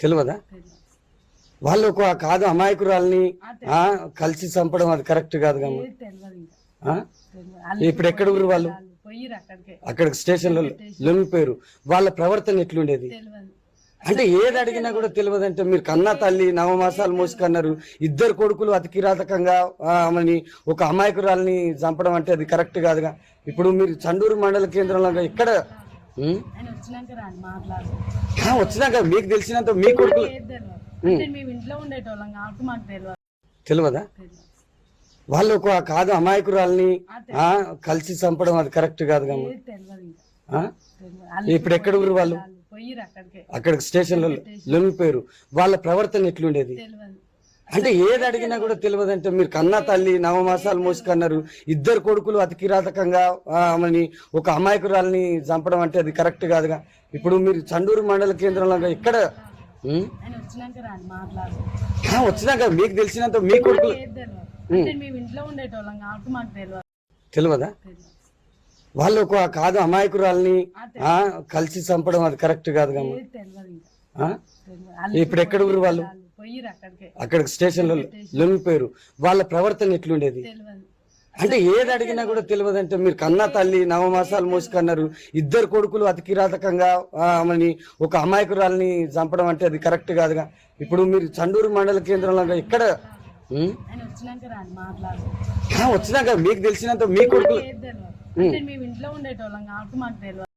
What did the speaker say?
తెలియదా. వాళ్ళు ఒక కాదు అమాయకురాల్ని కలిసి చంపడం అది కరెక్ట్ కాదు. ఇప్పుడు ఎక్కడ ఊరు వాళ్ళు? అక్కడికి. స్టేషన్లో లొంగిపోయారు వాళ్ళ ప్రవర్తన ఎట్లుండేది? అంటే ఏది అడిగినా కూడా తెలియదంటే మీరు కన్నా తల్లి నవమాసాలు మోసుకన్నారు. ఇద్దరు కొడుకులు అతి కిరాతకంగా ఆ, ఆమెని ఒక అమాయకురాల్ని చంపడం అంటే అది కరెక్ట్ కాదుగా? ఇప్పుడు మీరు చండూరు మండల కేంద్రంలో ఎక్కడ వచ్చినాక మీకు తెలిసినంత మీ కొడుకులు ఏది తెలియదు. వాళ్ళు ఒక కాదు అమాయకురాల్ని కలిసి చంపడం అది కరెక్ట్ కాదు కమ్మ. ఇప్పుడు ఎక్కడ ఊరు వాళ్ళు? అక్కడికే. స్టేషన్లో లొంగిపోయారు. వాళ్ళ ప్రవర్తన ఎట్లుండేది? అంటే ఏది అడిగినా కూడా తెలియదంటే మీరు కన్నా తల్లి నవమాసాలు మోసుకన్నారు. ఇద్దరు కొడుకులు అతి కిరాతకంగా ఆ, ఆమెని ఒక అమాయకురాల్ని చంపడం అంటే అది కరెక్ట్ కాదుగా. ఇప్పుడు మీరు చండూరు మండల కేంద్రంలో? ఆయన వచ్చినాక మీకు తెలిసినంత మీ కొడుకులు ఏది తెలియదు అంటే తెలియదు తెలియదా తెలియదు. వాళ్ళు ఒక కాదు అమాయకురాల్ని కలిసి చంపడం అది కరెక్ట్ కాదు కమ్మ ఏది తెలియదు ఇంకా. ఆ? తెలియదు. ఇప్పుడు ఎక్కడ ఊరు వాళ్ళు? అక్కడికే. అక్కడికి స్టేషన్లో లొంగిపోయారు వాళ్ళ ప్రవర్తన ఎట్లుండేది? తెలియదు అంటే ఏది అడిగినా కూడా తెలియదంటే మీరు కన్నా తల్లి నవమాసాలు మోసుకన్నారు. ఇద్దరు కొడుకులు అతి కిరాతకంగా ఆమెని ఒక అమాయకురాల్ని చంపడం అంటే అది కరెక్ట్ కాదుగా? ఇప్పుడు మీరు చండూరు మండల కేంద్రంలో ఎక్కడ? ఆ, వచ్చినాక మీకు తెలిసినంత మీ కొడుకులు